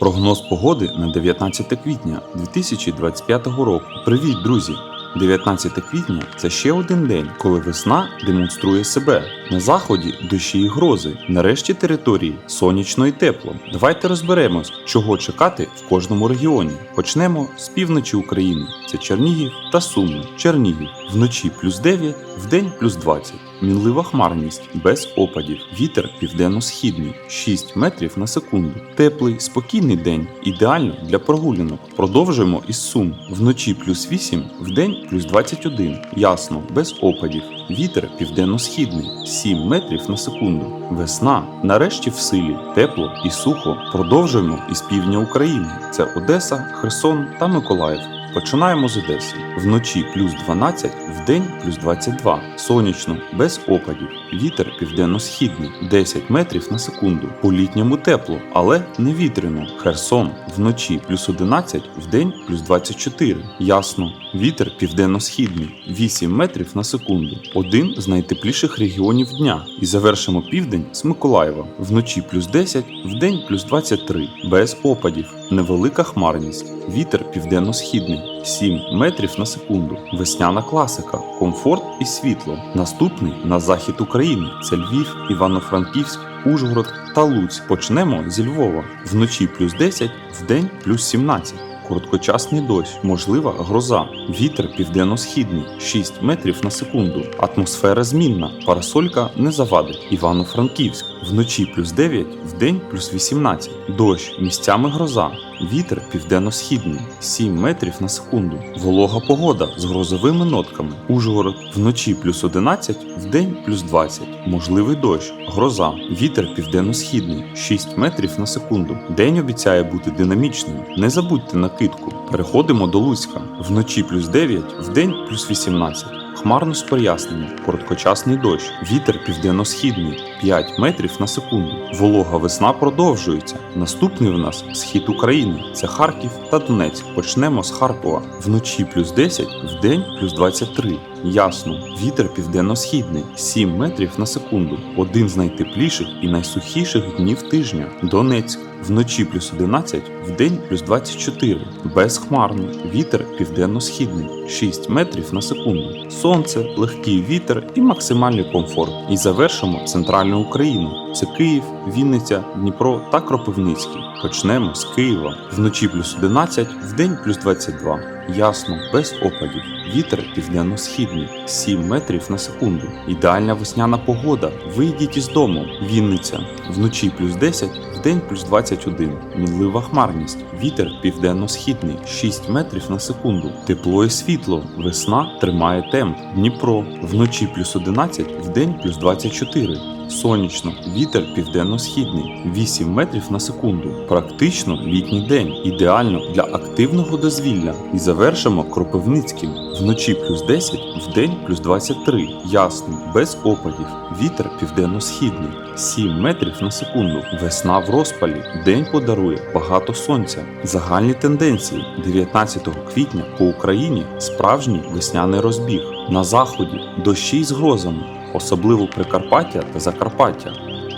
Прогноз погоди на 19 квітня 2025 року. Привіт, друзі! 19 квітня це ще один день, коли весна демонструє себе. На заході дощі і грози, нарешті території сонячно і тепло. Давайте розберемось, чого чекати в кожному регіоні. Почнемо з півночі України. Це Чернігів та Суми. Чернігів вночі плюс 9, вдень плюс 20. Мінлива хмарність без опадів. Вітер південно-східний 6 метрів на секунду. Теплий, спокійний день, ідеально для прогулянок. Продовжуємо із Сум. Вночі плюс 8, вдень плюс 21. Ясно, без опадів. Вітер південно-східний 7 метрів на секунду. Весна нарешті в силі, тепло і сухо. Продовжуємо із півдня України. Це Одеса, Херсон та Миколаїв. Починаємо з Одеси. Вночі плюс 12, вдень плюс 22. Сонячно, без опадів. Вітер південно-східний 10 метрів на секунду. По літньому тепло, але не вітряно. Херсон вночі плюс 11, вдень плюс 24. Ясно. Вітер південно-східний 8 метрів на секунду. Один з найтепліших регіонів дня. І завершимо південь з Миколаєва. Вночі плюс 10, вдень плюс 23. Без опадів. Невелика хмарність. Вітер південно-східний 7 метрів на секунду. Весняна класика, комфорт і світло. Наступний на захід України це Львів, Івано-Франківськ, Ужгород та Луць. Почнемо зі Львова. Вночі плюс 10, вдень плюс 17. Короткочасний дощ, можлива гроза, вітер південно-східний 6 метрів на секунду. Атмосфера змінна, парасолька не завадить. Івано-Франківськ вночі плюс 9, вдень плюс 18. Дощ, місцями гроза. Вітер південно-східний 7 метрів на секунду. Волога погода з грозовими нотками. Ужгород вночі плюс 11, вдень плюс 20. Можливий дощ, гроза. Вітер південно-східний 6 метрів на секунду. День обіцяє бути динамічним. Не забудьте накидку. Переходимо до Луцька. Вночі плюс 9, вдень плюс 18. Хмарно з проясненням, короткочасний дощ, вітер південно-східний 5 метрів на секунду. Волога весна продовжується. Наступний в нас схід України. Це Харків та Донецьк. Почнемо з Харкова. Вночі плюс 10, вдень плюс 23. Ясно. Вітер південно-східний 7 метрів на секунду. Один з найтепліших і найсухіших днів тижня. Донецьк. Вночі плюс 11, вдень плюс 24. Безхмарно. Вітер південно-східний 6 метрів на секунду. Сонце, легкий вітер і максимальний комфорт. І завершимо центральну Україну. Це Київ, Вінниця, Дніпро та Кропивницький. Почнемо з Києва. Вночі плюс 11, вдень плюс 22. Ясно, без опадів. Вітер південно-східний 7 метрів на секунду. Ідеальна весняна погода. Вийдіть із дому. Вінниця. Вночі плюс 10, вдень плюс 21. Мінлива хмарність. Вітер південно-східний 6 метрів на секунду. Тепло і світло. Весна тримає темп. Дніпро. Вночі плюс 11, вдень плюс 24. Сонячно, вітер південно-східний 8 метрів на секунду. Практично літній день, ідеально для активного дозвілля. І завершимо Кропивницьким. Вночі плюс 10, вдень плюс 23. Ясно, без опадів. Вітер південно-східний 7 метрів на секунду. Весна в розпалі. День подарує багато сонця. Загальні тенденції 19 квітня по Україні справжній весняний розбіг. На заході дощі з грозами особливо Прикарпаття та Закарпаття.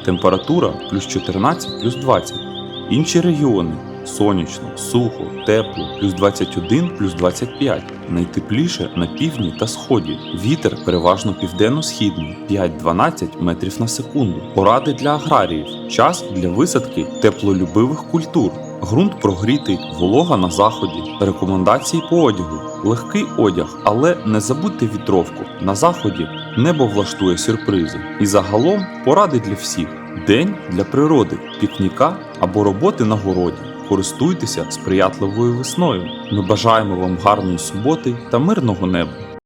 Температура плюс 14 плюс 20. Інші регіони сонячно, сухо, тепло, плюс 21 плюс 25. Найтепліше на півдні та сході. Вітер переважно південно-східний 5-12 метрів на секунду. Поради для аграріїв. Час для висадки теплолюбивих культур. Ґрунт прогрітий, волога на заході. Рекомендації по одягу. Легкий одяг, але не забудьте вітровку. На заході небо влаштує сюрпризи. І загалом поради для всіх: день для природи, пікніка або роботи на городі. Користуйтеся сприятливою весною. Ми бажаємо вам гарної суботи та мирного неба.